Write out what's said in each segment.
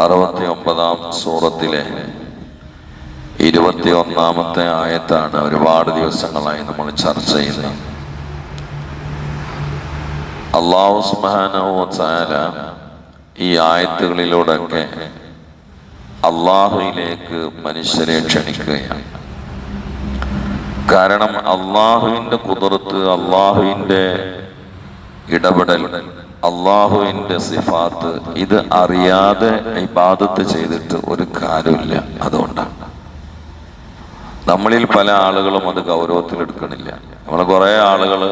അറുപത്തി ഒമ്പതാം സൂറത്തിലെ ഇരുപത്തി ഒന്നാമത്തെ ആയത്താണ് ഒരുപാട് ദിവസങ്ങളായി നമ്മൾ ചർച്ച ചെയ്യുന്നത്. അള്ളാഹു സുബാനോ ചാല ഈ ആയത്തുകളിലൂടെയൊക്കെ അള്ളാഹുയിലേക്ക് മനുഷ്യരെ ക്ഷണിക്കുകയാണ്. കാരണം അള്ളാഹുവിന്റെ കുതിർത്ത് അള്ളാഹുവിന്റെ ഇടപെടൽ അള്ളാഹുവിന്റെ സിഫാത്ത് ഇത് അറിയാതെ ഇബാദത്ത് ചെയ്തിട്ട് ഒരു കാര്യമില്ല. അതുകൊണ്ടാണ്. നമ്മളിൽ പല ആളുകളും അത് ഗൗരവത്തിൽ എടുക്കണില്ല നമ്മൾ കുറെ ആളുകൾ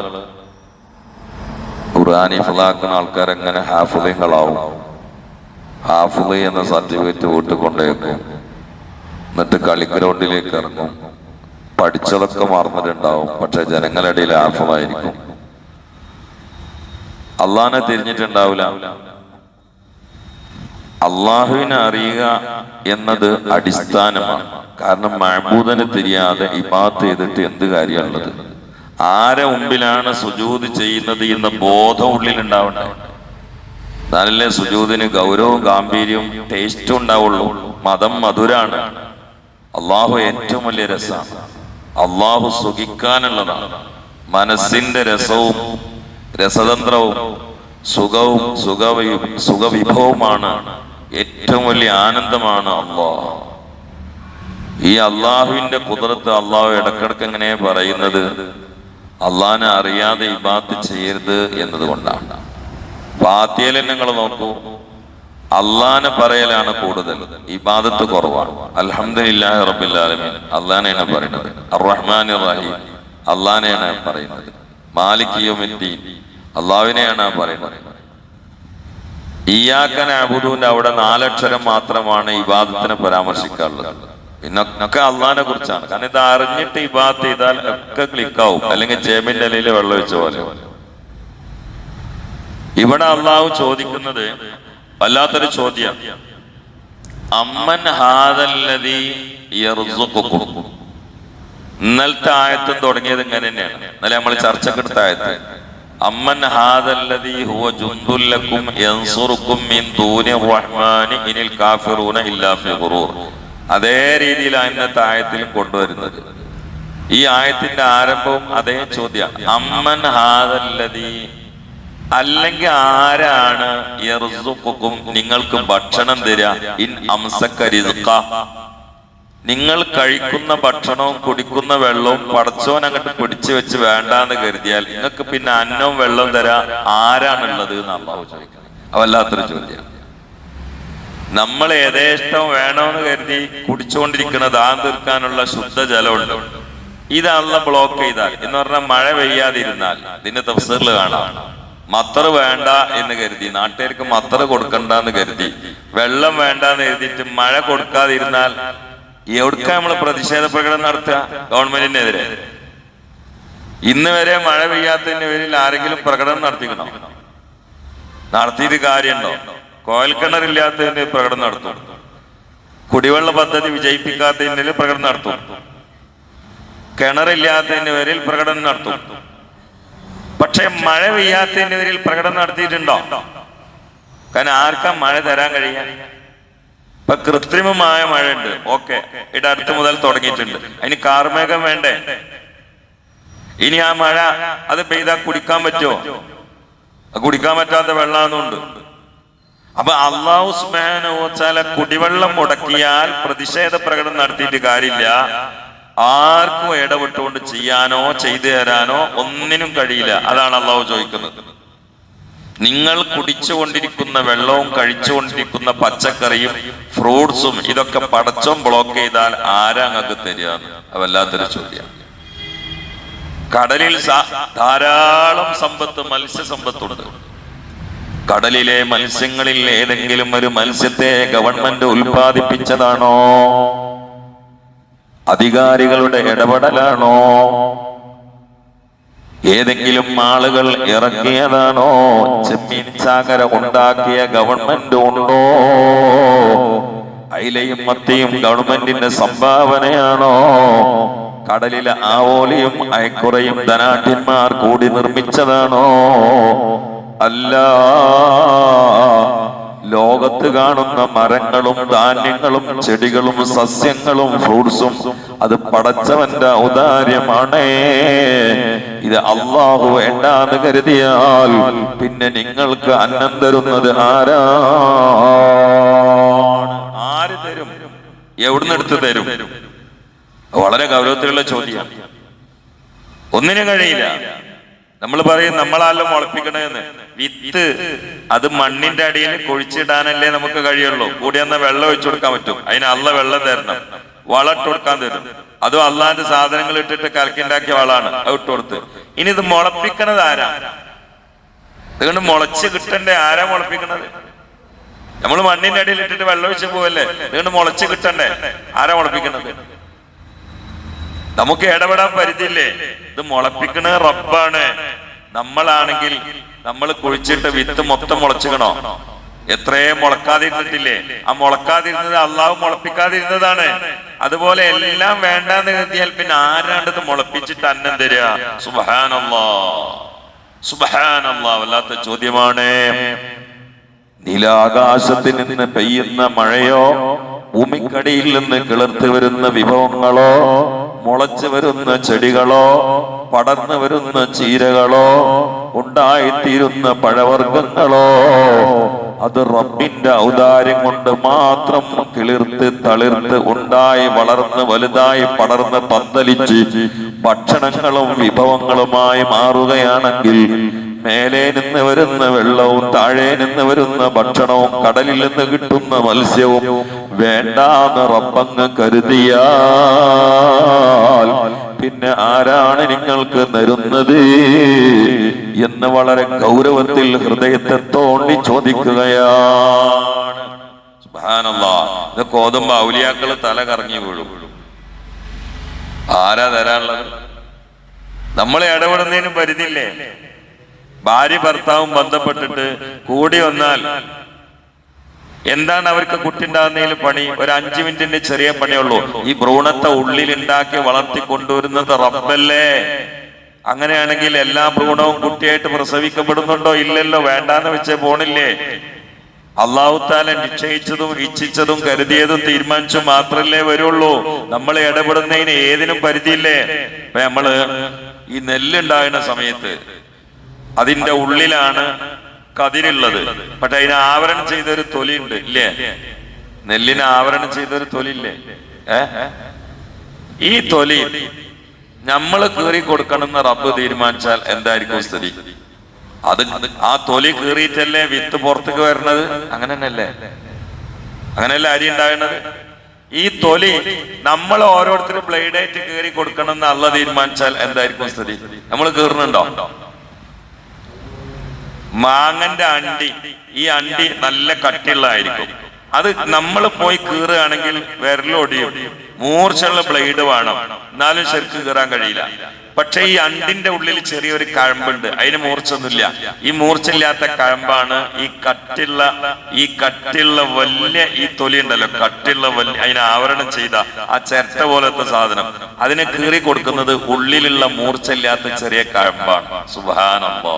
ഖുർആൻ ആൾക്കാർ ആൾക്കാരെങ്ങനെ ഹാഫുലിങ്ങളാവും ഹാഫുലി എന്ന സർട്ടിഫിക്കറ്റ് വീട്ടിൽ കൊണ്ടേക്കും എന്നിട്ട് കളിഗ്രൗണ്ടിലേക്ക് ഇറങ്ങും പഠിച്ചതൊക്കെ മറന്നിട്ടുണ്ടാവും. പക്ഷെ ജനങ്ങളുടെ ഇടയിൽ ഹാഫുലായിരിക്കും അള്ളാഹിനെ തിരിഞ്ഞിട്ടുണ്ടാവില്ല. അള്ളാഹുവിനെ അറിയുക എന്നത് അടിസ്ഥാനമാണ്. കാരണം മഹബൂദനെ തിരിയാതെ ഇബാത്ത് ചെയ്തിട്ട് എന്ത് കാര്യമുള്ളത്? ആരെ മുമ്പിലാണ് സുജൂത് ചെയ്യുന്നത് എന്ന ബോധം ഉള്ളിൽ ഉണ്ടാവണ്ടേ എന്നാലല്ലേ സുജൂതിന് ഗൗരവവും ഗാംഭീര്യവും ടേസ്റ്റും ഉണ്ടാവുള്ളൂ. മതം മധുരാണ്. അള്ളാഹു ഏറ്റവും വലിയ രസമാണ് അള്ളാഹു സുഖിക്കാനുള്ളതാണ്. മനസ്സിന്റെ രസവും രസതന്ത്രവും സുഖവും സുഖവി സുഖവിഭവുമാണ് ഏറ്റവും വലിയ ആനന്ദമാണ് അള്ളാഹ്. ഈ അള്ളാഹുവിന്റെ കുതിരത്ത് അള്ളാഹു ഇടക്കിടക്ക് എങ്ങനെ പറയുന്നത്? അള്ളാഹിനെ അറിയാതെ ഇബാത്ത് ചെയ്യരുത് എന്നതുകൊണ്ടാണ്. ഫാത്തിയയിൽ നിങ്ങൾ നോക്കൂ. അള്ളാനെ പറയലാണ് കൂടുതൽ. ഇബാദത്ത് കുറവാണ്. അൽഹംദുലില്ലാഹി റബ്ബിൽ ആലമീൻ. അള്ളാനെയാണ് പറയുന്നത്. അറഹ്മാൻ റഹീം. അള്ളാനെയാണ് പറയുന്നത്. അള്ളാഹുവിനെയാണ് പറയുന്നത്. അബുദൂന്റെ അവിടെ നാലക്ഷരം മാത്രമാണ് ഇബാദത്തിനെ പരാമർശിക്കാറുള്ളത്. പിന്നെ അള്ളാഹിനെ കുറിച്ചാണ്. കാരണം ഇത് അറിഞ്ഞിട്ട് ഇബാദത്ത് ചെയ്താൽ ഒക്കെ ക്ലിക്കാവും. അല്ലെങ്കിൽ ചേമ്പിന്റെ ഇലയിൽ വെള്ളം വെച്ച പോലെ. ഇവിടെ അള്ളാഹു ചോദിക്കുന്നത് വല്ലാത്തൊരു ചോദ്യം അമ്മൻ ഹാദല്ലതി ഇന്നലത്തെ ആയത്തും തുടങ്ങിയത് ഇങ്ങനെ തന്നെയാണ്. ഇന്നലെ നമ്മൾ ചർച്ചക്കെടുത്ത ആയത്ത്. അമ്മൻ ഹാദല്ലദീ ഹുവ ജുന്ദുല്ലക്കും യൻസുറുക്കും മിൻ ദൂനി റഹ്മാനി ഇനിൽ കാഫിറൂന ഇല്ലാ ഫി അതേ രീതിയിലാണ് ഇന്നത്തെ ആയത്തിലും കൊണ്ടുവരുന്നത്. ഈ ആയത്തിന്റെ ആരംഭവും അതേ ചോദ്യം അമ്മൻ ഹാദല്ലദീ അല്ലെങ്കിൽ ആരാണ്? നിങ്ങൾക്ക് ഭക്ഷണം തരിക ഇൻ അംസക്ക നിങ്ങൾ കഴിക്കുന്ന ഭക്ഷണവും കുടിക്കുന്ന വെള്ളവും പടച്ചോൻ അങ്ങോട്ട് പിടിച്ചു വെച്ച് വേണ്ടാന്ന് കരുതിയാൽ നിങ്ങൾക്ക് പിന്നെ അന്നവും വെള്ളവും തരാ ആരാണുള്ളത് എന്ന് അള്ളാഹു ചോദിക്കണം. അവല്ലാത്തൊരു ചോദ്യം. നമ്മൾ യഥേഷ്ടം വേണമെന്ന് കരുതി കുടിച്ചുകൊണ്ടിരിക്കുന്ന ദാഹം തീർക്കാനുള്ള ശുദ്ധജലമുണ്ട് ഇതാണ് ബ്ലോക്ക് ചെയ്താൽ. എന്ന് പറഞ്ഞാൽ മഴ പെയ്യാതിരുന്നാൽ ഇതിന്റെ തഫ്സീറിൽ കാണാം. മത്തറ് വേണ്ട എന്ന് കരുതി നാട്ടുകാർക്ക് മത്തറ് കൊടുക്കണ്ട എന്ന് കരുതി വെള്ളം വേണ്ട എന്ന് കരുതിയിട്ട് മഴ കൊടുക്കാതിരുന്നാൽ എവിടുക്ക നമ്മൾ പ്രതിഷേധ പ്രകടനം നടത്തുക ഗവൺമെന്റിനെതിരെ. ഇന്ന് വരെ മഴ പെയ്യാത്തതിന്റെ പേരിൽ ആരെങ്കിലും പ്രകടനം നടത്തിക്കണോ? നടത്തിയിട്ട് കാര്യമുണ്ടോ? കോയൽക്കിണറില്ലാത്തതിന്റെ പ്രകടനം നടത്തും. കുടിവെള്ള പദ്ധതി വിജയിപ്പിക്കാത്തതിന്റെ പ്രകടനം നടത്തും. കിണറില്ലാത്തതിന്റെ പേരിൽ പ്രകടനം നടത്തും. പക്ഷെ മഴ പെയ്യാത്തതിന്റെ പേരിൽ പ്രകടനം നടത്തിയിട്ടുണ്ടോ? കാരണം ആർക്കാ മഴ തരാൻ കഴിയാൻ ഇപ്പൊ കൃത്രിമമായ ഉണ്ട് ഓക്കെ. ഇവിടെ അടുത്ത് മുതൽ തുടങ്ങിയിട്ടുണ്ട്. അതിന് കാർമേഘം വേണ്ടേ? ഇനി ആ മഴ അത് പെയ്താൽ കുടിക്കാൻ പറ്റുമോ? കുടിക്കാൻ പറ്റാത്ത വെള്ളമാണെന്നുണ്ട് അപ്പൊ അള്ളാഹു സ്മേനോച്ചാല കുടിവെള്ളം മുടക്കിയാൽ പ്രതിഷേധ പ്രകടനം നടത്തിയിട്ട് കാര്യമില്ല. ആർക്കും ഇടപെട്ടുകൊണ്ട് ചെയ്യാനോ ചെയ്തു തരാനോ ഒന്നിനും കഴിയില്ല. അതാണ് അള്ളാഹു ചോദിക്കുന്നത്. നിങ്ങൾ കുടിച്ചുകൊണ്ടിരിക്കുന്ന വെള്ളവും കഴിച്ചുകൊണ്ടിരിക്കുന്ന പച്ചക്കറിയും ഫ്രൂട്ട്സും ഇതൊക്കെ പടച്ചും ബ്ലോക്ക് ചെയ്താൽ ആരാ അങ്ങക്ക് തരിക വല്ലാത്തൊരു ചോദ്യം. കടലിൽ ധാരാളം സമ്പത്ത് മത്സ്യസമ്പത്തുണ്ട് കടലിലെ മത്സ്യങ്ങളിൽ ഏതെങ്കിലും ഒരു മത്സ്യത്തെ ഗവൺമെന്റ് ഉൽപ്പാദിപ്പിച്ചതാണോ? അധികാരികളുടെ ഇടപെടലാണോ? ഏതെങ്കിലും ആളുകൾ ഇറക്കിയതാണോ ചെമ്മീൻ ചാകര ഉണ്ടാക്കിയ ഗവൺമെന്റ് ഉണ്ടോ? അയിലയും മത്തിയും ഗവൺമെന്റിന്റെ സംഭാവനയാണോ? കടലിലെ ആവോലിയും അയക്കുറയും ധനാഠ്യന്മാർ കൂടി നിർമ്മിച്ചതാണോ? അല്ല ലോകത്ത് കാണുന്ന മരങ്ങളും ധാന്യങ്ങളും ചെടികളും സസ്യങ്ങളും ഫ്രൂട്ട്സും അത് പടച്ചവന്റെ ഔദാര്യമാണ്. ഇത് അള്ളാഹു വേണ്ടാന്ന് കരുതിയാൽ പിന്നെ നിങ്ങൾക്ക് അന്നം തരുന്നത് ആരാ? ആര് തരും? എവിടുന്ന് എടുത്ത് തരും? വളരെ ഗൗരവത്തിലുള്ള ചോദ്യം. ഒന്നിനും കഴിയില്ല. നമ്മൾ പറയും നമ്മളാലും മുളപ്പിക്കണമെന്ന് വിത്ത് അത് മണ്ണിന്റെ അടിയിൽ കുഴിച്ചിടാനല്ലേ നമുക്ക് കഴിയുള്ളൂ. കൂടി അന്ന് വെള്ളം ഒഴിച്ചു കൊടുക്കാൻ പറ്റും. അതിന് അല്ല വെള്ളം തരണം. വളട്ട് കൊടുക്കാൻ തരും. അതും അള്ളാന്റെ സാധനങ്ങൾ ഇട്ടിട്ട് കലക്കിണ്ടാക്കിയ വളമാണ്. അത് ഇട്ട് കൊടുത്ത്. ഇനി ഇത് മുളപ്പിക്കണത് ആരാ? അതുകൊണ്ട് മുളച്ച് കിട്ടണ്ടേ? ആരാ മുളപ്പിക്കണത്? നമ്മൾ മണ്ണിന്റെ അടിയിൽ ഇട്ടിട്ട് വെള്ളം ഒഴിച്ച് പോവല്ലേ? അതുകൊണ്ട് മുളച്ച് കിട്ടണ്ടേ? ആരാ മുളപ്പിക്കണത്? നമുക്ക് ഇടപെടാൻ പരിധിയില്ലേ? ഇത് മുളപ്പിക്കണ റബ്ബാണ്. നമ്മളാണെങ്കിൽ നമ്മൾ കുഴിച്ചിട്ട് വിത്ത് മൊത്തം മുളച്ചുകണോ എത്രയും മുളക്കാതിരുന്നിട്ടില്ലേ? ആ മുളക്കാതിരുന്നത് അള്ളാഹു മുളപ്പിക്കാതിരുന്നതാണ്. അതുപോലെ എല്ലാം വേണ്ടാന്ന് കരുതിയാൽ പിന്നെ ആരാണ്ടത് മുളപ്പിച്ചിട്ട് അന്നം തരിക? സുബഹാനല്ലാ. സുബഹാനല്ലാ വല്ലാത്ത ചോദ്യമാണ്. നീലാകാശത്തിൽ നിന്ന് പെയ്യുന്ന മഴയോ? ഭൂമിക്കടിയിൽ നിന്ന് കിളർത്തി വരുന്ന വിഭവങ്ങളോ? മുളച്ചു വരുന്ന ചെടികളോ പടർന്നു വരുന്ന ചീരകളോ ഉണ്ടായിത്തീരുന്ന പഴവർഗങ്ങളോ അത് റബ്ബിന്റെ ഔദാര്യം കൊണ്ട് മാത്രം കിളിർത്ത് തളിർത്ത് ഉണ്ടായി വളർന്ന് വലുതായി പടർന്ന് പന്തലിച്ച് ഭക്ഷണങ്ങളും വിഭവങ്ങളുമായി മാറുകയാണെങ്കിൽ മേലെ നിന്ന് വരുന്ന വെള്ളവും താഴെ നിന്ന് വരുന്ന ഭക്ഷണവും കടലിൽ നിന്ന് കിട്ടുന്ന മത്സ്യവും വേണ്ടാന്ന് റബ്ബങ്ങ് കരുതിയാൽ പിന്നെ ആരാണ് നിങ്ങൾക്ക് തരുന്നത് എന്ന് വളരെ ഗൗരവത്തിൽ ഹൃദയത്തെ തോണ്ടി ചോദിക്കുകയാണ്. ഇത് ഔലിയാക്കൾ തല കറങ്ങി വീഴും. ആരാ തരാനുള്ളത്? നമ്മളെ ഇടപെടുന്നതിനും പരിധിയില്ലേ? ഭാര്യ ഭർത്താവും ബന്ധപ്പെട്ടിട്ട് കൂടി വന്നാൽ എന്താണ് അവർക്ക് കുട്ടിണ്ടാകുന്നതിൽ പണി? ഒരു അഞ്ചു മിനിറ്റിന്റെ ചെറിയ പണിയുള്ളൂ. ഈ ഭ്രൂണത്തെ ഉള്ളിൽ ഉണ്ടാക്കി വളർത്തി കൊണ്ടുവരുന്നത് റബ്ബല്ലേ? അങ്ങനെയാണെങ്കിൽ എല്ലാ ഭ്രൂണവും കുട്ടിയായിട്ട് പ്രസവിക്കപ്പെടുന്നുണ്ടോ? ഇല്ലല്ലോ വേണ്ടാന്ന് വെച്ചേ പോണില്ലേ? അള്ളാഹുത്താല നിശ്ചയിച്ചതും ഇച്ഛിച്ചതും കരുതിയതും തീരുമാനിച്ചു മാത്രല്ലേ വരുള്ളൂ. നമ്മൾ ഇടപെടുന്നതിന് ഏതിനും പരിധിയില്ലേ? അപ്പൊ നമ്മൾ ഈ നെല്ലുണ്ടാകുന്ന സമയത്ത് അതിന്റെ ഉള്ളിലാണ് കതിരുള്ളത്. പക്ഷെ അതിനെ ആവരണം ചെയ്തൊരു തൊലി ഉണ്ട് ഇല്ലേ? നെല്ലിനെ ആവരണം ചെയ്തൊരു തൊലി ഇല്ലേ ഈ തൊലി നമ്മൾ കീറി കൊടുക്കണമെന്ന് റബ്ബ് തീരുമാനിച്ചാൽ എന്തായിരിക്കും സ്ഥിതി? അത് ആ തൊലി കീറിയിട്ടല്ലേ വിത്ത് പുറത്തേക്ക് വരണത്? അങ്ങനെ തന്നെയല്ലേ അങ്ങനെയല്ലേ അരി ഉണ്ടാകുന്നത്? ഈ തൊലി നമ്മൾ ഓരോരുത്തരും ബ്ലേഡായിട്ട് കീറി കൊടുക്കണം എന്ന് അള്ള തീരുമാനിച്ചാൽ എന്തായിരിക്കും സ്ഥിതി? നമ്മൾ കീറുന്നുണ്ടോ മാങ്ങന്റെ അണ്ടി ഈ അണ്ടി നല്ല കട്ടിയുള്ളതായിരിക്കും. അത് നമ്മൾ പോയി കീറുകയാണെങ്കിൽ വിരലൊടിയും മൂർച്ചയുള്ള ബ്ലേഡ് വേണം. എന്നാലും ശരിക്ക് കീറാൻ കഴിയില്ല. പക്ഷെ ഈ അണ്ടിന്റെ ഉള്ളിൽ ചെറിയൊരു കഴമ്പുണ്ട്. അതിന് മൂർച്ചൊന്നുമില്ല ഈ മൂർച്ചയില്ലാത്ത കഴമ്പാണ് ഈ കട്ടിള്ള ഈ കട്ടിള്ള വലിയ ഈ തൊലി ഉണ്ടല്ലോ. കട്ടിയുള്ള വലിയ അതിനെ ആവരണം ചെയ്ത ആ ചിരട്ട പോലത്തെ സാധനം. അതിനെ കീറി കൊടുക്കുന്നത് ഉള്ളിലുള്ള മൂർച്ചയില്ലാത്ത ചെറിയ കഴമ്പാണ്. സുബാനല്ലോ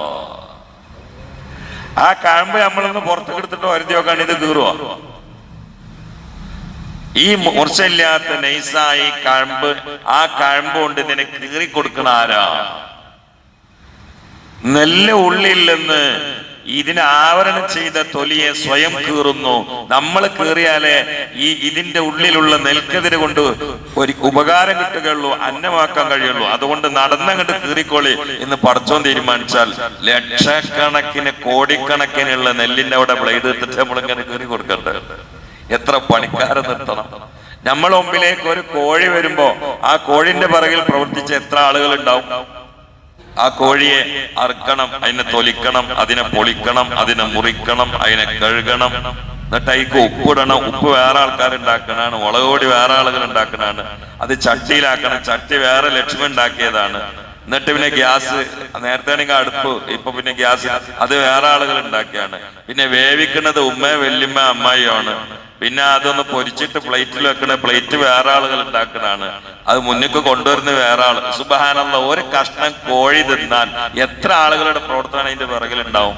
ആ കഴമ്പ് നമ്മളൊന്ന് പുറത്തേക്ക് എടുത്തിട്ട് വരുത്തി നോക്കാൻ ഇത് കീറുവോ? ഈ മൂർച്ചയില്ലാത്ത നൈസായി കഴമ്പ് ആ കഴമ്പ് കൊണ്ട് ഇതിനെ കീറി കൊടുക്കണ ആരാ? നെല്ല് ഉള്ളിൽ നിന്ന് ഇതിനെ ആവരണം ചെയ്ത തൊലിയെ സ്വയം കീറുന്നു. നമ്മൾ കീറിയാലേ ഈ ഇതിന്റെ ഉള്ളിലുള്ള നെൽക്കതിര് കൊണ്ട് ഒരു ഉപകാരം കിട്ടുകയുള്ളൂ അന്നമാക്കാൻ കഴിയുള്ളൂ. അതുകൊണ്ട് നടന്നങ്ങോട്ട് കീറിക്കോളി എന്ന് പടച്ചോൻ തീരുമാനിച്ചാൽ ലക്ഷക്കണക്കിന് കോടിക്കണക്കിനുള്ള നെല്ലിന്റെ അവിടെ ബ്ലേഡ് എടുത്തിട്ട് നമ്മളിങ്ങനെ കീറി കൊടുക്കണ്ടേ? എത്ര പണിക്കാരെ നിർത്തണം? നമ്മൾ മുമ്പിലേക്ക് ഒരു കോഴി വരുമ്പോ ആ കോഴിന്റെ പിറകിൽ പ്രവർത്തിച്ച എത്ര ആളുകൾ ഉണ്ടാവും ആ കോഴിയെ അറുക്കണം അതിനെ തൊലിക്കണം അതിനെ പൊളിക്കണം അതിനെ മുറിക്കണം അതിനെ കഴുകണം. എന്നിട്ട് അതിക്ക് ഉപ്പിടണം. ഉപ്പ് വേറെ ആൾക്കാർ ഉണ്ടാക്കണാണ് മുളക് വേറെ ആളുകൾ ഉണ്ടാക്കണാണ് അത് ചട്ടിയിലാക്കണം. ചട്ടി വേറെ ലക്ഷ്മി ഉണ്ടാക്കിയതാണ്. എന്നിട്ട് പിന്നെ ഗ്യാസ് നേരത്തെ അടുപ്പ് ഇപ്പൊ പിന്നെ ഗ്യാസ്. അത് വേറെ ആളുകൾ ഉണ്ടാക്കിയാണ്. പിന്നെ വേവിക്കുന്നത് ഉമ്മ വല്യമ്മ അമ്മായിയാണ്. പിന്നെ അതൊന്ന് പൊരിച്ചിട്ട് പ്ലേറ്റിൽ വെക്കണ പ്ലേറ്റ് വേറെ ആളുകൾ ഉണ്ടാക്കുന്നതാണ്. അത് മുന്നിക്ക് കൊണ്ടുവരുന്ന വേറെ ആൾ. സുബഹാനുള്ള ഒരു കഷ്ണം കോഴി തിന്നാൻ എത്ര ആളുകളുടെ പ്രവർത്തനം അതിന്റെ പിറകിലുണ്ടാവും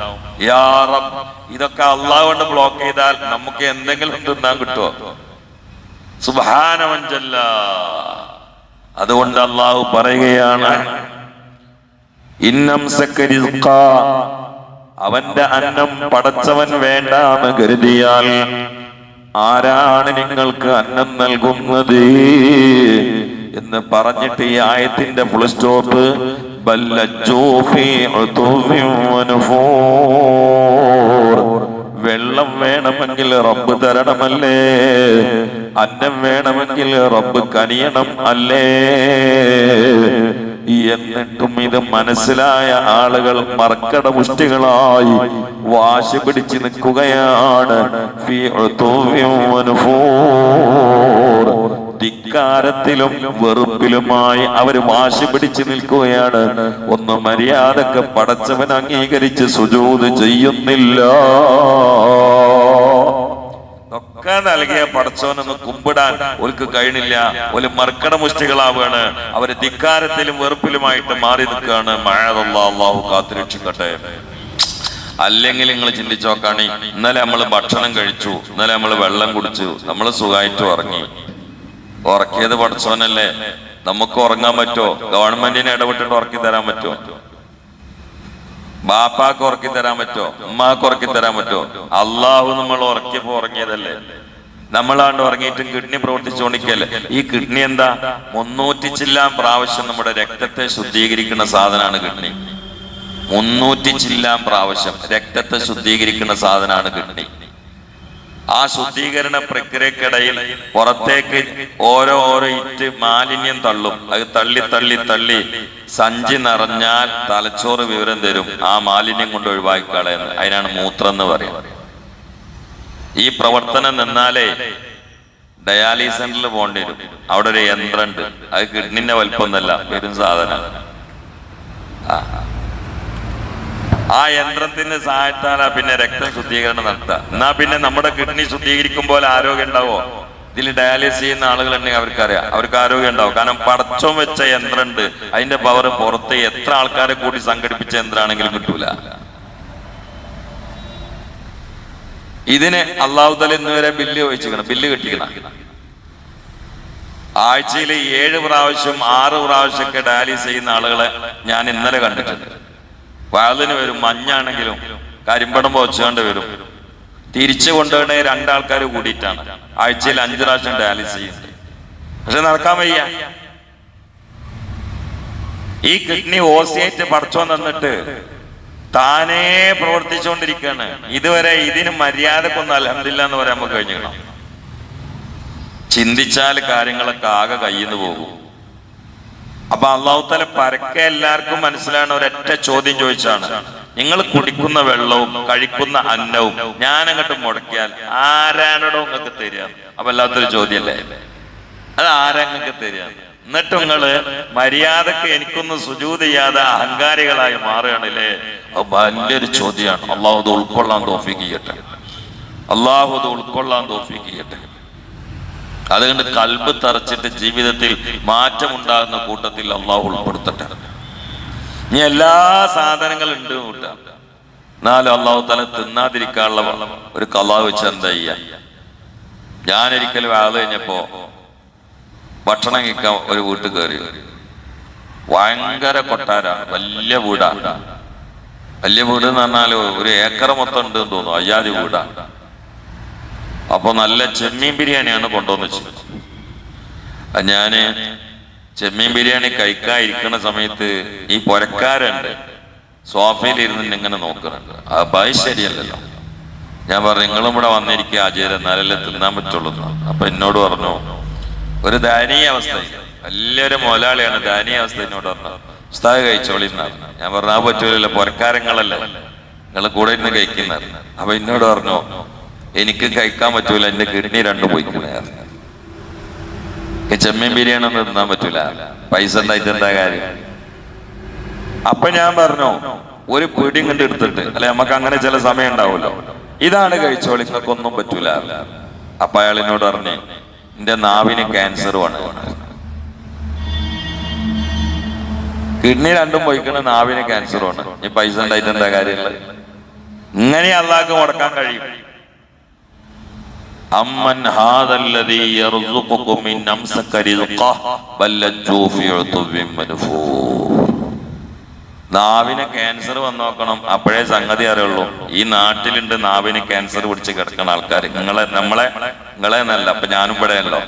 യാറം ഇതൊക്കെ അള്ളാഹ് കൊണ്ട് ബ്ലോക്ക് ചെയ്താൽ നമുക്ക് എന്തെങ്കിലും തിന്നാൻ കിട്ടുമോ സുബാനവഞ്ചല്ല അതുകൊണ്ട് അള്ളാഹു പറയുകയാണ് അവന്റെ അന്നം പടച്ചവൻ വേണ്ടാന്ന് കരുതിയാൽ ആരാണ് നിങ്ങൾക്ക് അന്നം നൽകുന്നത്? എന്ന് പറഞ്ഞിട്ട് ഈ ആയത്തിന്റെ ഫുൾ സ്റ്റോപ്പ് വെള്ളം വേണമെങ്കിൽ റബ്ബ് തരണമല്ലേ? അന്നം വേണമെങ്കിൽ റബ്ബ് കനിയണം അല്ലേ? എന്നിട്ടും ഇത് മനസ്സിലായ ആളുകൾ മർക്കട മുഷ്ടികളായി വാശി പിടിച്ച് നിൽക്കുകയാണ്. ധിക്കാരത്തിലും വെറുപ്പിലുമായി അവർ വാശി പിടിച്ചു നിൽക്കുകയാണ്. ഒന്ന് മര്യാദയ്ക്ക് പടച്ചവൻ അംഗീകരിച്ച് സുജൂത് ചെയ്യുന്നില്ല. ഒക്കെ നൽകിയ പടച്ചവനൊന്ന് കുമ്പിടാൻ ഓൽക്ക് കഴിയണില്ല ഒരു മർക്കട മുഷ്ടികളാവുകയാണ്. അവർ ധിക്കാരത്തിലും വെറുപ്പിലുമായിട്ട് മാറി നിൽക്കുകയാണ്. മഴ അള്ളാഹു കാത്തുരക്ഷിക്കട്ടെ. അല്ലെങ്കിൽ നിങ്ങൾ ചിന്തിച്ചു നോക്കാണി ഇന്നലെ നമ്മൾ ഭക്ഷണം കഴിച്ചു. ഇന്നലെ നമ്മൾ വെള്ളം കുടിച്ചു. നമ്മൾ സുഖമായിട്ട് ഉറങ്ങി. ഉറക്കിയത് പടച്ചവനല്ലേ? നമുക്ക് ഉറങ്ങാൻ പറ്റുമോ? ഗവൺമെന്റിനെ ഇടപെട്ടിട്ട് ഉറക്കി തരാൻ പറ്റുമോ? ബാപ്പാക്ക് ഉറക്കി തരാൻ പറ്റോ? ഉമ്മാക്ക് ഉറക്കി തരാൻ പറ്റോ? അള്ളാഹു നമ്മൾ ഉറക്കിയപ്പോ ഉറങ്ങിയതല്ലേ? നമ്മളാണ്ട് ഉറങ്ങിയിട്ടും കിഡ്നി പ്രവർത്തിച്ചുകൊണ്ടിരിക്കല്ലേ ഈ കിഡ്നി എന്താ? മുന്നൂറ്റി ചില്ലാം പ്രാവശ്യം നമ്മുടെ രക്തത്തെ ശുദ്ധീകരിക്കുന്ന സാധനമാണ് കിഡ്നി. മുന്നൂറ്റി ചില്ലാം പ്രാവശ്യം രക്തത്തെ ശുദ്ധീകരിക്കുന്ന സാധനമാണ് കിഡ്നി. ആ ശുദ്ധീകരണ പ്രക്രിയക്കിടയിൽ പുറത്തേക്ക് ഓരോ ഓരോ ഇറ്റ് മാലിന്യം തള്ളും. അത് തള്ളി തള്ളി തള്ളി സഞ്ചി നിറഞ്ഞാൽ തലച്ചോറ് വിവരം തരും. ആ മാലിന്യം കൊണ്ട് ഒഴിവാക്കി കളയുന്നത് അതിനാണ് മൂത്രം എന്ന് പറയുന്നത്. ഈ പ്രവർത്തനം നിന്നാലേ ഡയാലിസ് സെന്ററിൽ പോകേണ്ടി വരും. അവിടെ ഒരു യന്ത്രമുണ്ട്. അത് കിഡ്നിന്റെ വലിപ്പമൊന്നല്ല വരും സാധനം. ആ. ആ യന്ത്രത്തിന്റെ സഹായത്താലാ പിന്നെ രക്തം ശുദ്ധീകരണം നടത്തുക എന്നാ പിന്നെ നമ്മുടെ കിഡ്നി ശുദ്ധീകരിക്കുമ്പോൾ ആരോഗ്യം ഉണ്ടാവോ? ഇതിൽ ഡയാലിസിസ് ചെയ്യുന്ന ആളുകളുണ്ടെങ്കിൽ അവർക്കറിയാം. അവർക്ക് ആരോഗ്യം ഉണ്ടാവും. കാരണം പടച്ചം വെച്ച യന്ത്രമുണ്ട് അതിന്റെ പവർ പുറത്ത് എത്ര ആൾക്കാരെ കൂടി സംഘടിപ്പിച്ച യന്ത്രമാണെങ്കിലും കിട്ടൂല. ഇതിന് അള്ളാഹുദൽ ഇന്ന് വരെ ബില്ല് ചോദിച്ചിരിക്കണം. ബില്ല് കിട്ടിക്കണം ആഴ്ചയിൽ ഏഴ് പ്രാവശ്യം ആറ് പ്രാവശ്യമൊക്കെ ഡയാലിസ് ചെയ്യുന്ന ആളുകളെ ഞാൻ ഇന്നലെ കണ്ടിട്ടുണ്ട്. വാതിന് വരും മഞ്ഞാണെങ്കിലും കരിമ്പടം പോച്ചുകൊണ്ട് വരും. തിരിച്ചു കൊണ്ടുവരണേ രണ്ടാൾക്കാർ കൂടിയിട്ടാണ്. ആഴ്ചയിൽ അഞ്ചു പ്രാവശ്യം ഡയാലിസ് ചെയ്യുന്നത്. പക്ഷെ നടക്കാൻ വയ്യ. ഈ കിഡ്നി ഓസിയേറ്റ് പടച്ചോ നിന്നിട്ട് താനേ പ്രവർത്തിച്ചുകൊണ്ടിരിക്കുകയാണ്. ഇതുവരെ ഇതിന് മര്യാദക്കൊന്നും അലഹമില്ല എന്ന് പറയാൻ നമുക്ക് കഴിഞ്ഞിരിക്കണം ചിന്തിച്ചാൽ കാര്യങ്ങളൊക്കെ ആകെ കയ്യിൽ നിന്ന് പോകും. അപ്പൊ അള്ളാഹുത്തല പരക്കെ എല്ലാവർക്കും മനസ്സിലാണ് ഒരൊറ്റ ചോദ്യം ചോദിച്ചാണ്. നിങ്ങൾ കുടിക്കുന്ന വെള്ളവും കഴിക്കുന്ന അന്നവും ഞാൻ അങ്ങോട്ട് മുടക്കിയാൽ ആരാണോ നിങ്ങൾക്ക് തരിക? അപ്പൊ അല്ലാത്തൊരു ചോദ്യല്ലേ? അത് ആരങ്ങൾക്ക് തരിക? എന്നിട്ട് നിങ്ങൾ മര്യാദയ്ക്ക് എനിക്കൊന്ന് സുജൂത് ചെയ്യാതെ അഹങ്കാരികളായി മാറുകയാണല്ലേ? വലിയൊരു ചോദ്യമാണ്. അള്ളാഹു ഉൾക്കൊള്ളാൻ തോഫിക്ക് ചെയ്യട്ടെ. അള്ളാഹു ഉൾക്കൊള്ളാൻ തോഫിക്ക് ചെയ്യട്ടെ. അതുകൊണ്ട് കൽബ് തറച്ചിട്ട് ജീവിതത്തിൽ മാറ്റമുണ്ടാകുന്ന കൂട്ടത്തിൽ അള്ളാഹു ഉൾപ്പെടുത്തട്ടെ. ഇനി എല്ലാ സാധനങ്ങളും ഉണ്ട് കൂട്ടാം. എന്നാലും അള്ളാഹു തല തിന്നാതിരിക്കാനുള്ള ഒരു കലാ വെച്ച് എന്താ ചെയ്യാ? ഞാനൊരിക്കലും ആൾ കഴിഞ്ഞപ്പോ ഭക്ഷണം കഴിക്കാൻ ഒരു വീട്ടിൽ കയറി ഭയങ്കര കൊട്ടാരാണ് വലിയ വീടാണ് വലിയ വീട് എന്ന് പറഞ്ഞാൽ ഒരു ഏക്കർ മൊത്തം ഉണ്ട് തോന്നുന്നു. അയ്യാതി വീടാണ് അപ്പൊ നല്ല ചെമ്മീൻ ബിരിയാണിയാണ് കൊണ്ടുവന്ന് വെച്ചത്. ഞാൻ ചെമ്മീൻ ബിരിയാണി കഴിക്കാതിരിക്കുന്ന സമയത്ത് ഈ പൊരക്കാരുണ്ട് സോഫയിൽ ഇരുന്ന് ഇങ്ങനെ നോക്കുന്നുണ്ട്. അപ്പൊ അത് ശരിയല്ലല്ലോ. ഞാൻ പറഞ്ഞു നിങ്ങളും ഇവിടെ വന്നിരിക്കുക ആചാരം എന്നാലല്ലേ തിന്നാൻ പറ്റുള്ളൂ എന്ന്." അപ്പൊ എന്നോട് പറഞ്ഞു ഒരു ദയനീയ അവസ്ഥ. വലിയൊരു മുതലാളിയാണ് ദയനീയ അവസ്ഥ എന്നോട് പറഞ്ഞു. ഉസ്താദ് കഴിച്ചോളി ഞാൻ പറഞ്ഞു ആ പറ്റൂലല്ലോ പൊരക്കാരങ്ങളല്ലേ. നിങ്ങൾ കൂടെ ഇരുന്ന് കഴിക്കുന്നത് അപ്പൊ എന്നോട് പറഞ്ഞു എനിക്ക് കഴിക്കാൻ പറ്റൂല എന്റെ കിഡ്നി രണ്ടും പോയിക്കണേ. ചെമ്മീൻ ബിരിയാണി ഒന്നും തിന്നാൻ പറ്റൂല. പൈസ എന്താ കാര്യം? അപ്പൊ ഞാൻ പറഞ്ഞു ഒരു പിടി കണ്ട് എടുത്തിട്ട് അല്ലെ നമുക്ക് അങ്ങനെ ചില സമയം ഉണ്ടാവുമല്ലോ. ഇതാണ് കഴിച്ചോളി നിങ്ങൾക്കൊന്നും പറ്റൂല. അപ്പൊ അയാൾ എന്നോട് പറഞ്ഞു എന്റെ നാവിന് ക്യാൻസറുമാണ് കിഡ്നി രണ്ടും പോയിക്കണ നാവിന് ക്യാൻസറുമാണ് ഈ പൈസ ഉണ്ടായിട്ട് എന്താ കാര്യങ്ങൾ? ഇങ്ങനെ അള്ളാക്ക് മുടക്കാൻ കഴിയും. അമ്മൻ ഹാദല്ലദീ നാവിന് ക്യാൻസർ വന്ന് നോക്കണം അപ്പോഴേ സംഗതി അറിയുള്ളൂ. ഈ നാട്ടിലുണ്ട് നാവിന് ക്യാൻസർ പിടിച്ച് കിടക്കുന്ന ആൾക്കാർ നിങ്ങളെ നമ്മളെ നിങ്ങളെ എന്നല്ല അപ്പൊ ഞാനും ഇവിടെ അല്ലോ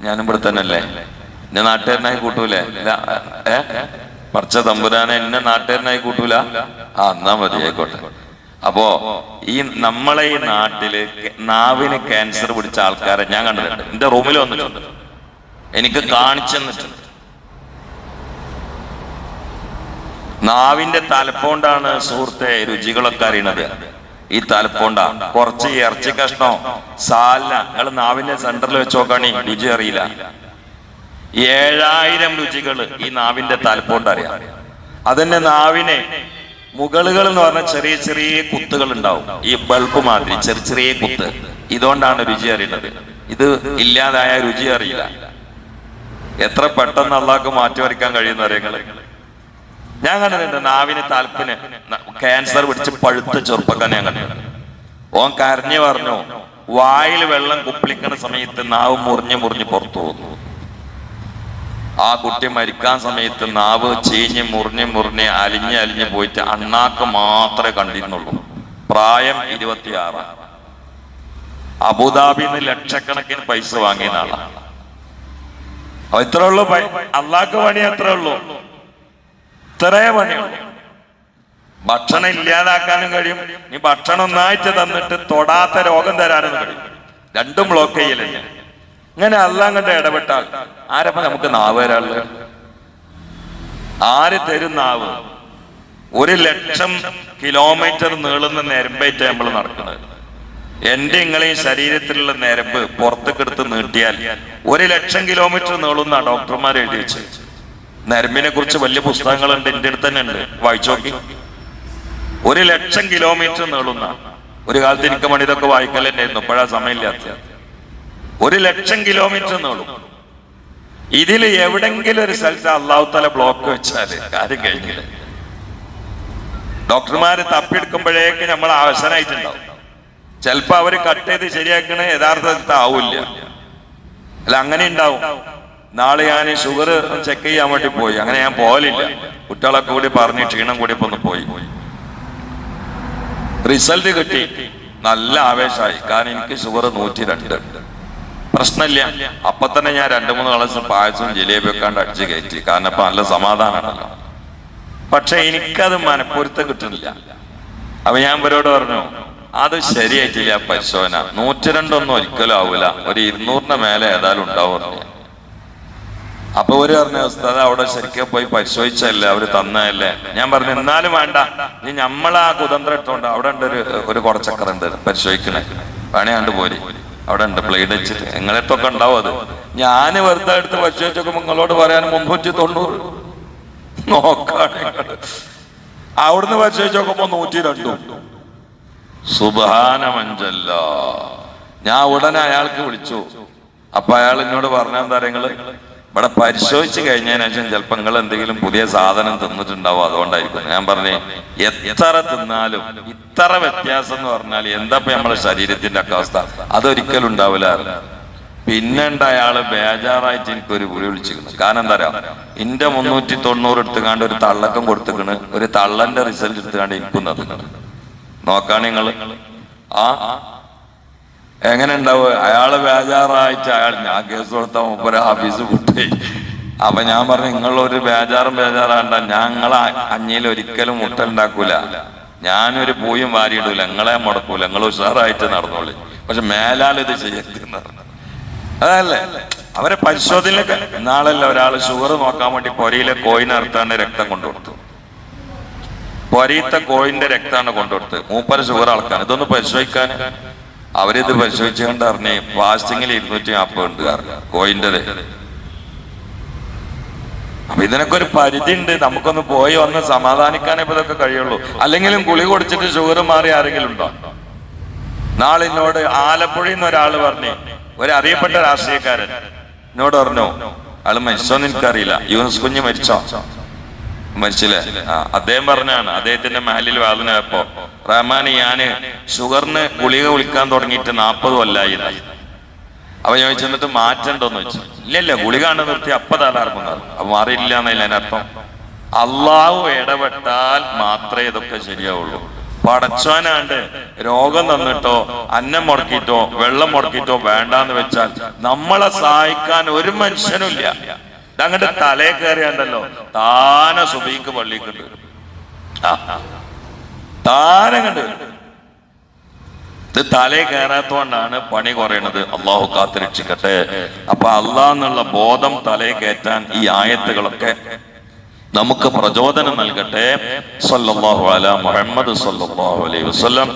ഞാനും ഇവിടെ തന്നെ അല്ലേ എന്നെ നാട്ടുകാരനായി കൂട്ടൂലേ? ഏ? പറച്ച തമ്പുരാനെ എന്നെ നാട്ടുകാരനായി കൂട്ടൂല? ആ എന്നാ മതി ആയിക്കോട്ടെ. അപ്പോ ഈ നമ്മളെ ഈ നാട്ടിൽ നാവിന് ക്യാൻസർ പിടിച്ച ആൾക്കാരെ ഞാൻ കണ്ടിട്ടുണ്ട്. എന്റെ റൂമിൽ വന്നിട്ടുണ്ട്. എനിക്ക് കാണിച്ചു തന്നിട്ടുണ്ട്. നാവിന്റെ തലപ്പോണ്ടാണ് സുഹൃത്തെ രുചികളൊക്കെ അറിയണത്. ഈ തലപ്പോണ്ട. കുറച്ച് ഇറച്ചി കഷ്ണോ? സാല നിങ്ങൾ നാവിന്റെ സെന്ററിൽ വെച്ച് നോക്കാണി രുചി അറിയില്ല. ഏഴായിരം രുചികൾ ഈ നാവിന്റെ തലപ്പോണ്ട് അറിയാം. അതന്നെ നാവിനെ മുകളുകൾ എന്ന് പറഞ്ഞ ചെറിയ ചെറിയ കുത്തുകൾ ഉണ്ടാവും ഈ ബൾബ് മാതിരി ചെറിയ ചെറിയ കുത്ത്. ഇതുകൊണ്ടാണ് രുചി അറിയുന്നത്. ഇത് ഇല്ലാതായ രുചി അറിയില്ല. എത്ര പെട്ടെന്ന് അള്ളാഹ്ക്ക് മാറ്റി വരയ്ക്കാൻ കഴിയുന്ന അറിയങ്ങൾ ഞാൻ കണ്ടിട്ടുണ്ട് നാവിന് താല്പിന് ക്യാൻസർ പിടിച്ച് പഴുത്ത ചെറുപ്പക്കാൻ ഞാൻ കണ്ടിട്ടുണ്ട് ഓൻ കരഞ്ഞു പറഞ്ഞു വായിൽ വെള്ളം കുപ്പിളിക്കുന്ന സമയത്ത് നാവ് മുറിഞ്ഞ് മുറിഞ്ഞ് പുറത്തു പോകുന്നു. ആ കുട്ടി മരിക്കാൻ സമയത്ത് നാവ് ചീഞ്ഞ് മുറിഞ്ഞ് മുറിഞ്ഞ് അലിഞ്ഞ് അലിഞ്ഞ് പോയിട്ട് അണ്ണാക്ക് മാത്രമേ കണ്ടിരുന്നുള്ളൂ. പ്രായം ഇരുപത്തിയാറ്. അബുദാബിന്ന് ലക്ഷക്കണക്കിന് പൈസ വാങ്ങിയ ആളാണ് ഇത്ര ഉള്ളൂ അള്ളാഹ്ക്ക് പണി അത്ര ഉള്ളൂ. ഇത്രേ പണിയുള്ളൂ ഭക്ഷണം ഇല്ലാതാക്കാനും കഴിയും. നീ ഭക്ഷണം ഒന്നായിട്ട് തന്നിട്ട് തൊടാത്ത രോഗം തരാനും കഴിയും. രണ്ടും ബ്ലോക്ക് ചെയ്യലല്ലേ ഇങ്ങനെ അല്ല അങ്ങോട്ട് ഇടപെട്ടാൽ ആരപ്പ നമുക്ക് നാവ് വരാൾ ആര് തരും നാവ്? ഒരു ലക്ഷം കിലോമീറ്റർ നീളുന്ന ഞരമ്പേറ്റ നമ്മൾ നടക്കുന്നത്. എന്റെ ഇങ്ങളെയും ശരീരത്തിലുള്ള ഞരമ്പ് പുറത്തേക്കെടുത്ത് നീട്ടിയാൽ ഒരു ലക്ഷം കിലോമീറ്റർ നീളുന്ന ഡോക്ടർമാർ എഴുതി വെച്ച് നരമ്പിനെ കുറിച്ച് വലിയ പുസ്തകങ്ങളുണ്ട് എന്റെ അടുത്ത് തന്നെ ഉണ്ട്. വായിച്ചു നോക്കി. ഒരു ലക്ഷം കിലോമീറ്റർ നീളുന്ന ഒരു കാലത്ത് എനിക്ക് മണിതൊക്കെ വായിക്കലുണ്ടായിരുന്നു ഇപ്പോഴാ സമയമില്ലാത്ത ഒരു ലക്ഷം കിലോമീറ്റർ എന്നുള്ളൂ ഇതിൽ എവിടെങ്കിലും ഒരു സ്ഥലത്ത് അള്ളാഹു തല ബ്ലോക്ക് വെച്ചാൽ കാര്യം കഴിഞ്ഞില്ല. ഡോക്ടർമാര് തപ്പിയെടുക്കുമ്പോഴേക്ക് നമ്മൾ അവസരമായിട്ടുണ്ടാവും ചിലപ്പോ അവർ കട്ട് ചെയ്ത് ശരിയാക്കണ യഥാർത്ഥത്തിൽ ആവില്ല. അല്ല അങ്ങനെ ഉണ്ടാവും. നാളെ ഞാൻ ഷുഗർ ചെക്ക് ചെയ്യാൻ വേണ്ടി പോയി. അങ്ങനെ ഞാൻ പോകലില്ല കുട്ടികളൊക്കെ കൂടി പറഞ്ഞ് ക്ഷീണം കൂടി ഒന്ന് പോയി. റിസൾട്ട് കിട്ടി. നല്ല ആവേശമായി. കാരണം എനിക്ക് ഷുഗർ നൂറ്റി രണ്ട് പ്രശ്നമില്ല. അപ്പൊ തന്നെ ഞാൻ രണ്ടു മൂന്ന് കളസം പായസവും ജിലേബി വെക്കാണ്ട് അടിച്ച് കയറ്റി. കാരണം ഇപ്പൊ നല്ല സമാധാനമാണല്ലോ പക്ഷെ എനിക്കത് മനപ്പൊരുത്തം കിട്ടുന്നില്ല. അപ്പൊ ഞാൻ ഇവരോട് പറഞ്ഞു അത് ശരിയായിട്ടില്ല പരിശോധന. നൂറ്റി രണ്ടൊന്നും ഒരിക്കലും ആവൂല. ഒരു ഇരുന്നൂറിന്റെ മേലെ ഏതായാലും ഉണ്ടാവും. അപ്പൊ ഒരു പറഞ്ഞ ഉസ്താദ് അവിടെ ശരിക്കും പോയി പരിശോധിച്ചല്ലേ അവർ തന്നതല്ലേ? ഞാൻ പറഞ്ഞു എന്നാലും വേണ്ട. ഇനി നമ്മളാ കുതന്ത്രം എടുത്തോണ്ട് അവിടെ ഉണ്ട് ഒരു ഒരു കുറച്ചക്കറുണ്ട് പരിശോധിക്കണേ. വേണേ കണ്ട് പോരി. അവിടെ ഉണ്ട് പ്ലേറ്റ് വെച്ചിട്ട്. എങ്ങനെത്തൊക്കെ ഉണ്ടാവും അത്? ഞാൻ വെറുതെ എടുത്ത് പശു വെച്ചൊക്കെ നിങ്ങളോട് പറയാൻ മുന്നൂറ്റി തൊണ്ണൂറ്. നോക്കാണ്. അവിടുന്ന് പശു വെച്ചൊക്കെ നൂറ്റി രണ്ടും സുബാനമഞ്ചല്ല ഞാൻ ഉടനെ അയാൾക്ക് വിളിച്ചു. അപ്പൊ അയാൾ എന്നോട് പറഞ്ഞ എന്താ നിങ്ങൾ? ഇവിടെ പരിശോധിച്ച് കഴിഞ്ഞതിന് ശേഷം ചിലപ്പോൾ നിങ്ങൾ എന്തെങ്കിലും പുതിയ സാധനം തിന്നിട്ടുണ്ടാവും. അതുകൊണ്ടായിരിക്കും. ഞാൻ പറഞ്ഞേ എത്ര തിന്നാലും ഇത്ര വ്യത്യാസം എന്ന് പറഞ്ഞാൽ എന്താ ഇപ്പൊ നമ്മളെ ശരീരത്തിന്റെ ഒക്കെ അവസ്ഥ? അതൊരിക്കലും ഉണ്ടാവില്ല. പിന്നെ അയാൾ ബേജാറായിട്ട് എനിക്ക് ഒരു വിളി വിളിച്ചിരുന്നു കാരണം എന്താ പറയാ എന്റെ മുന്നൂറ്റി തൊണ്ണൂറ് എടുത്തുകാണ്ട് ഒരു തള്ളക്കം കൊടുത്തുക്കണ് ഒരു തള്ളന്റെ റിസൾട്ട് എടുത്തുകാണ്ട് എനിക്കും തന്നിട്ടുണ്ട്. നോക്കാണ് നിങ്ങൾ. ആ എങ്ങനെ ഉണ്ടാവുക അയാൾ ബേജാറായിട്ട് അയാൾ ഞാൻ കേസ് കൊടുത്ത മുപ്പര് ഹാഫീസ് വിട്ടേ. അപ്പൊ ഞാൻ പറഞ്ഞു നിങ്ങളൊരു ബേജാറും ബേജാറാണ്ട ഞങ്ങൾ അഞ്ഞിയിൽ ഒരിക്കലും മുട്ട ഉണ്ടാക്കൂല ഞാനൊരു പൂയും വാരിയിടൂല. നിങ്ങളെ മുടക്കൂല. നിങ്ങൾ ഉഷാറായിട്ട് നടന്നോളി. പക്ഷെ മേലാൽ ഇത് ചെയ്യരുതെന്ന് അതല്ലേ? അവരെ പരിശോധനയിലൊക്കെ നാളല്ല ഒരാൾ ഷുഗർ നോക്കാൻ വേണ്ടി പൊരയിലെ കോയിൻ അറുത്താണ്ട് രക്തം കൊണ്ടുകൊടുത്തു. പൊരയിത്തെ കോയിന്റെ രക്തമാണ് കൊണ്ടുകൊടുത്തത്. മൂപ്പര ഷുഗർ അളക്കാൻ ഇതൊന്ന് പരിശോധിക്കാൻ. അവരിത് പരിശോധിച്ചുകൊണ്ട് അറിഞ്ഞ് ഫാസ്റ്റിങ്ങിൽ ഇരുന്നൂറ്റി നാൽപ്പത് ഉണ്ട് കാരണം അപ്പൊ ഇതിനൊക്കെ ഒരു പരിധി ഉണ്ട് നമുക്കൊന്ന് പോയി വന്ന് സമാധാനിക്കാനേ ഇപ്പൊ ഇതൊക്കെ കഴിയുള്ളൂ. അല്ലെങ്കിലും കുളി കുടിച്ചിട്ട് ഷുഗർ മാറി ആരെങ്കിലും ഉണ്ടോ? നാളിനോട് ആലപ്പുഴ ആലപ്പുഴയിൽ നിന്ന് ഒരാൾ പറഞ്ഞു ഒരു അറിയപ്പെട്ട രാഷ്ട്രീയക്കാരൻ. എന്നോട് പറഞ്ഞു ആൾ മരിച്ചോന്ന് എനിക്കറിയില്ല. യൂനസ് കുഞ്ഞ് മരിച്ചോ? മരിച്ചില്ലേ? അദ്ദേഹം പറഞ്ഞാണ് അദ്ദേഹത്തിന്റെ മഹലിൽ വാതിനപ്പോ റഹ്മാന് ഞാൻ ഷുഗറിന് ഗുളിക കുളിക്കാൻ തുടങ്ങിയിട്ട് നാൽപ്പത് കൊല്ലായി. അപ്പൊ ഞാൻ ചോദിച്ചു എന്നിട്ട് മാറ്റണ്ടോന്ന് വെച്ചു ഇല്ല ഇല്ല ഗുളിക ആണ് നിർത്തി അപ്പൊ തലാർക്കുന്ന അപ്പൊ മാറിയില്ല എന്നല്ല അതിനർത്ഥം അള്ളാഹു ഇടപെട്ടാൽ മാത്രമേ ഇതൊക്കെ ശരിയാവുള്ളൂ. പടച്ചവനാണ്ട് രോഗം തന്നിട്ടോ അന്നം മുടക്കിയിട്ടോ വെള്ളം മുടക്കിയിട്ടോ വേണ്ടാന്ന് വെച്ചാൽ നമ്മളെ സഹായിക്കാൻ ഒരു മനുഷ്യനുമില്ല. ഇതങ്ങട്ട് തലേ കയറിയാണ്ടല്ലോ. താനെ സുബീക്ക് പള്ളിക്കുണ്ട് താനെ കണ്ട് ഇത് തലേ കയറാത്തോണ്ടാണ് പണി കുറയണത്. അള്ളാഹു കാത്തിരക്ഷിക്കട്ടെ. അപ്പൊ അള്ളാഹ് എന്നുള്ള ബോധം തലേ കയറ്റാൻ ഈ ആയത്തുകളൊക്കെ നമുക്ക് പ്രചോദനം നൽകട്ടെ. സല്ലല്ലാഹു അലാ മുഹമ്മദ് സല്ലല്ലാഹു അലൈഹി വസല്ലം.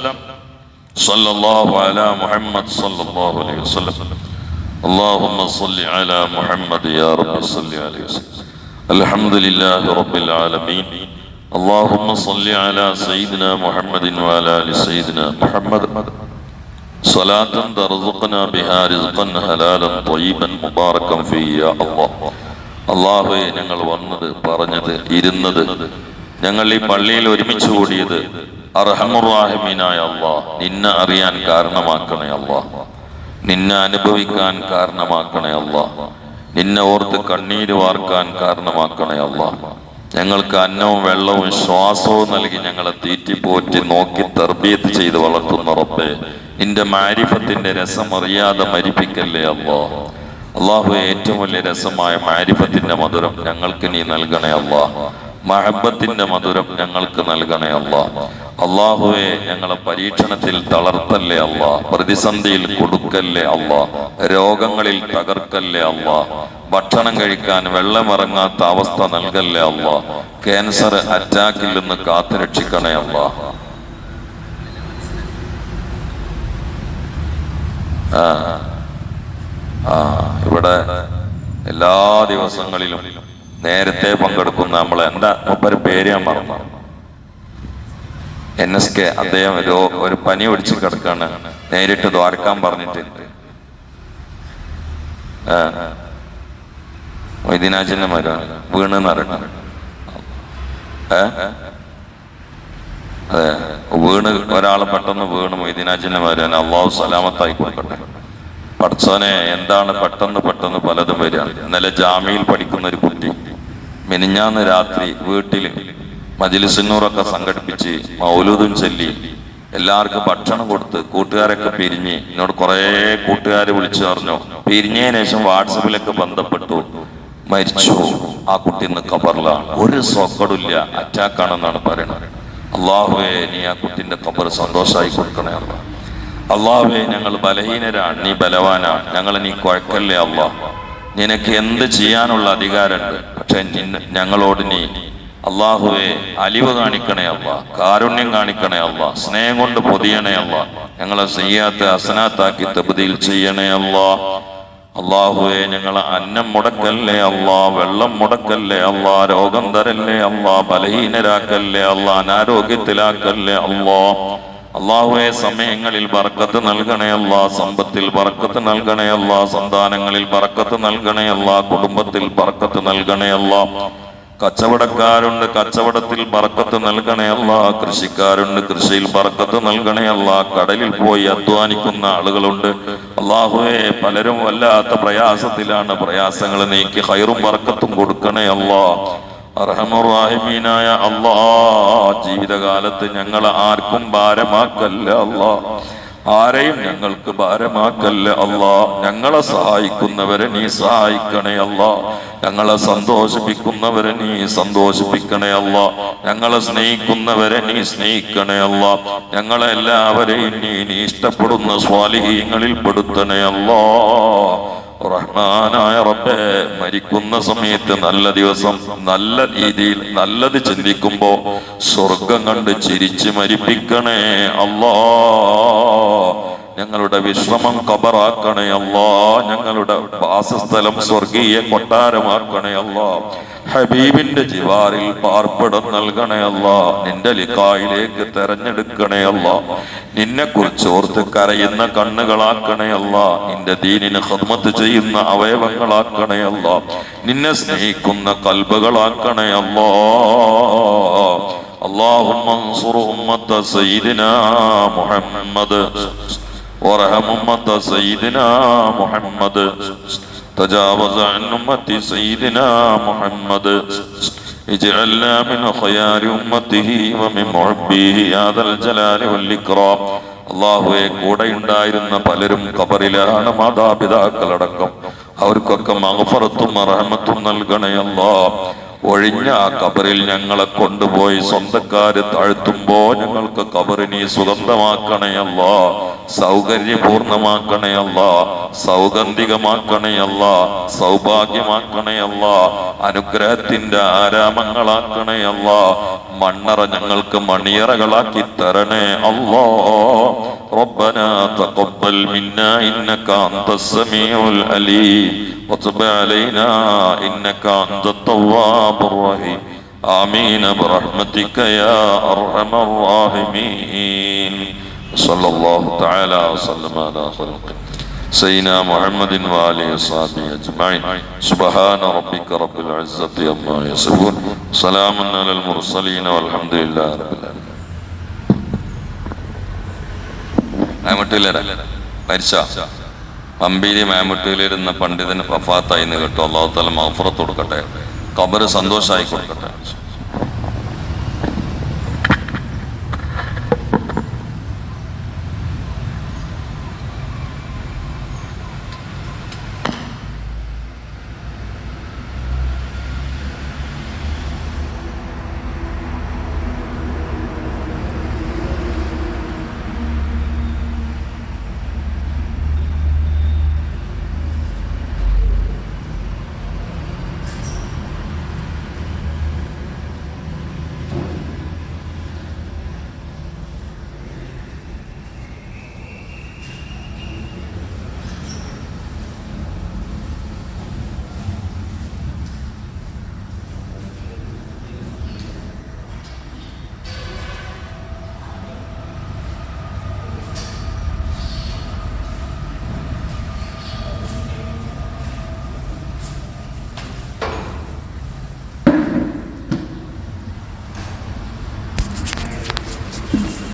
സല്ലല്ലാഹു അലാ മുഹമ്മദ് സല്ലല്ലാഹു അലൈഹി വസല്ലം. اللهم صل على محمد يا رب صل عليه وسلم الحمد لله رب العالمين اللهم صل على سيدنا محمد وعلى ال سيدنا محمد صلاة ترزقنا بها رزقا حلالا طيبا مباركا فيه يا الله അള്ളാഹുവെ ഞങ്ങൾ വന്നത് പറഞ്ഞത് ഇരുന്നത് ഞങ്ങൾ ഈ പള്ളിയിൽ ഒരുമിച്ച് കൂടിയത് അർഹമുറാഹിമീനായ അള്ളാഹ് നിന്നെ അറിയാൻ കാരണമാക്കണേ അള്ളാഹ് നിന്നെ അനുഭവിക്കാൻ കാരണമാക്കണേ അല്ല നിന്നെ ഓർത്ത് കണ്ണീര് വാർക്കാൻ കാരണമാക്കണേ അല്ല ഞങ്ങൾക്ക് അന്നവും വെള്ളവും ശ്വാസവും നൽകി ഞങ്ങളെ തീറ്റിപ്പോറ്റി നോക്കി തർബീത്ത് ചെയ്ത് വളർത്തുന്ന റബ്ബേ നിന്റെ മാരിഫത്തിന്റെ രസം അറിയാതെ മരിപ്പിക്കല്ലേ അല്ലോ അള്ളാഹു ഏറ്റവും വലിയ രസമായ മാരിഫത്തിന്റെ മധുരം ഞങ്ങൾക്ക് നീ നൽകണേ അള്ളാഹ് മഹബത്തിന്റെ മധുരം ഞങ്ങൾക്ക് നൽകണേ അല്ല അള്ളാഹുവെ ഞങ്ങളെ പരീക്ഷണത്തിൽ തളർത്തല്ലേ അല്ല പ്രതിസന്ധിയിൽ കൊടുക്കല്ലേ അല്ല രോഗങ്ങളിൽ തകർക്കല്ലേ അല്ല ഭക്ഷണം കഴിക്കാൻ വെള്ളമിറങ്ങാത്ത അവസ്ഥ നൽകല്ലേ അല്ല ക്യാൻസർ അറ്റാക്കിൽ നിന്ന് കാത്തു രക്ഷിക്കണേ അള്ളാഹ് ആ ആ ഇവിടെ എല്ലാ ദിവസങ്ങളിലും നേരത്തെ പങ്കെടുക്കുന്ന നമ്മൾ എന്താ മുപ്പര് പേര് ഞാൻ മറന്നു. എൻ എസ് കെ അദ്ദേഹം ഒരു ഒരു പനി പിടിച്ച് കിടക്കാണ്. നേരിട്ട് ദ്വാരക്കാൻ പറഞ്ഞിട്ട്. ആ. മരണം വീണ് അറിയണം അതെ. വീണ് ഒരാൾ പെട്ടെന്ന് വീണ് മൊയ്തീനാജിന്റെ മരുവാൻ അള്ളാഹു സലാമത്തായി കൊടുക്കട്ടെ. പഠിച്ചോനെ എന്താണ് പെട്ടെന്ന് പെട്ടെന്ന് പലതും വരിക. ഇന്നലെ ജാമ്യയിൽ പഠിക്കുന്ന ഒരു കുട്ടി മിനിഞ്ഞാന്ന് രാത്രി വീട്ടിൽ മജിലിസിനൂറൊക്കെ സംഘടിപ്പിച്ച് മൗലൂദും ചൊല്ലി എല്ലാവർക്കും ഭക്ഷണം കൊടുത്ത് കൂട്ടുകാരൊക്കെ പിരിഞ്ഞ് എന്നോട് കുറേ കൂട്ടുകാർ വിളിച്ചു പറഞ്ഞു. പിരിഞ്ഞതിന് ശേഷം വാട്സപ്പിലൊക്കെ ബന്ധപ്പെട്ടു. മരിച്ചു. ആ കുട്ടി ഇന്ന് കബറിലാണ് ഒരു അറ്റാക്ക് അറ്റാക്കാണെന്നാണ് പറയുന്നത് അള്ളാഹുവെ നീ ആ കുട്ടിന്റെ കബർ സന്തോഷമായി കൊടുക്കണേ അള്ളാഹ്. അള്ളാഹുവെ ഞങ്ങൾ ബലഹീനരാണ്. നീ ബലവാനാണ്. ഞങ്ങൾ നീ കുഴക്കല്ലേ അള്ളാഹ്? നിനക്ക് എന്ത് ചെയ്യാനുള്ള അധികാരമുണ്ട്? പക്ഷെ ഞങ്ങളോട് നീ അള്ളാഹുവെ അലിവ് കാണിക്കണേ അല്ല കാരുണ്യം കാണിക്കണേ അല്ല സ്നേഹം കൊണ്ട് പൊതിയണേ അല്ല ഞങ്ങളെ ചെയ്യാത്ത അസനാത്താക്കി തബദിൽ ചെയ്യണേ അല്ല അള്ളാഹുവെ ഞങ്ങളെ അന്നം മുടക്കല്ലേ അല്ല വെള്ളം മുടക്കല്ലേ അല്ല രോഗം തരല്ലേ അല്ല ബലഹീനരാക്കല്ലേ അല്ല അനാരോഗ്യത്തിലാക്കല്ലേ അല്ലാ അള്ളാഹുവെ സമയങ്ങളിൽ ബർക്കത്ത് നൽകണേ അല്ലാ സമ്പത്തിൽ ബർക്കത്ത് നൽകണേ അല്ലാ സന്താനങ്ങളിൽ ബർക്കത്ത് നൽകണേ അല്ലാ കുടുംബത്തിൽ ബർക്കത്ത് നൽകണേ അല്ലാ കച്ചവടക്കാരുണ്ട് കച്ചവടത്തിൽ ബർക്കത്ത് നൽകണേ അല്ല കൃഷിക്കാരുണ്ട് കൃഷിയിൽ ബർക്കത്ത് നൽകണേ അല്ല കടലിൽ പോയി അധ്വാനിക്കുന്ന ആളുകളുണ്ട്. അള്ളാഹുവെ പലരും വല്ലാത്ത പ്രയാസത്തിലാണ്. പ്രയാസങ്ങൾ നീക്കി ഹൈറും ബർക്കത്തും കൊടുക്കണേ അല്ലാ അർഹമുറാഹിമീനായ അല്ലാ ജീവിതകാലത്ത് ഞങ്ങൾ ആർക്കും ഭാരമാക്കല്ല അള്ളാ. ആരെയും ഞങ്ങൾക്ക് ഭാരമാക്കല്ല അള്ളാ. ഞങ്ങളെ സഹായിക്കുന്നവരെ നീ സഹായിക്കണേ അള്ളാ. ഞങ്ങളെ സന്തോഷിപ്പിക്കുന്നവരെ നീ സന്തോഷിപ്പിക്കണേ അള്ളാ. ഞങ്ങളെ സ്നേഹിക്കുന്നവരെ നീ സ്നേഹിക്കണേ അള്ളാ. ഞങ്ങളെ എല്ലാവരെയും നീ നീ ഇഷ്ടപ്പെടുന്ന സ്വാലിഹീങ്ങളിൽ പെടുത്തണേ അല്ലാ റഹ്മാനായ റബ്ബേ മരിക്കുന്ന സമയത്ത് നല്ല ദിവസം നല്ല രീതിയിൽ നല്ലത് ചിന്തിക്കുമ്പോ സ്വർഗം കണ്ട് ചിരിച്ച് മരിപ്പിക്കണേ അല്ലാ ഞങ്ങളുടെ വിശ്രമം കബറാക്കണേ അല്ലാ ഞങ്ങളുടെ വാസസ്ഥലം സ്വർഗീയ കൊട്ടാരമാക്കണേ അല്ലാ ഹബീബിന്റെ ജിവാറിൽ പാർപ്പിടം നൽകണേ അല്ല നിന്റെ ലിക്കായിലേക്ക് തെരഞ്ഞെടുക്കണേ അല്ല നിന്നെ കുറിച്ച് ഓർത്ത് കരയുന്ന കണ്ണുകളാക്കണേ അല്ല നിന്റെ ദീനിന് ഹദ്മത്ത് ചെയ്യുന്ന അവയവങ്ങളാക്കണേ അല്ല നിന്നെ സ്നേഹിക്കുന്ന കൽബുകളാക്കണേ അല്ലാ اللهم انصر أمة سيدنا محمد وارحم أمة سيدنا محمد تجاوز عن أمة سيدنا محمد اجعلنا من خيار أمته ومن محبيه يا ذا الجلال والإكرام അള്ളാഹുവെ കൂടെ ഉണ്ടായിരുന്ന പലരും കബറിലാണ് മാതാപിതാക്കളടക്കം അവർക്കൊക്കെ മകഫറത്തും റഹമത്തും നൽകണയല്ലാ ഒഴിഞ്ഞ ആ കബറിൽ ഞങ്ങളെ കൊണ്ടുപോയി സ്വന്തക്കാര് താഴ്ത്തുമ്പോ ഞങ്ങൾക്ക് കബറിനെ സുഗന്ധമാക്കണയല്ല സൗകര്യപൂർണമാക്കണയല്ല സൗഗന്ധികമാക്കണയല്ല സൗഭാഗ്യമാക്കണയല്ല അനുഗ്രഹത്തിന്റെ ആരാമങ്ങളാക്കണയല്ല മണ്ണറ ഞങ്ങൾക്ക് മണിയറകളാക്കി തരണേ അല്ലോ ربنا تقبل منا إنك أنت السميع العليم وتب علينا إنك أنت التواب الرحيم آمين برحمتك يا أرحم الراحمين صلى الله تعالى وسلم على خلقه سيدنا محمد وآله وصحبه أجمعين سبحان ربك رب العزة عما يصفون سلام على المرسلين والحمد لله رب العالمين മാമുട്ടിലട മരിച്ച പമ്പീരി മാമുട്ടിയിലിരുന്ന പണ്ഡിതന് വഫാത്തായി എന്ന് കേട്ടു അള്ളാഹു തല മഹഫറത്ത് കൊടുക്കട്ടെ കബറ് സന്തോഷമായി കൊടുക്കട്ടെ.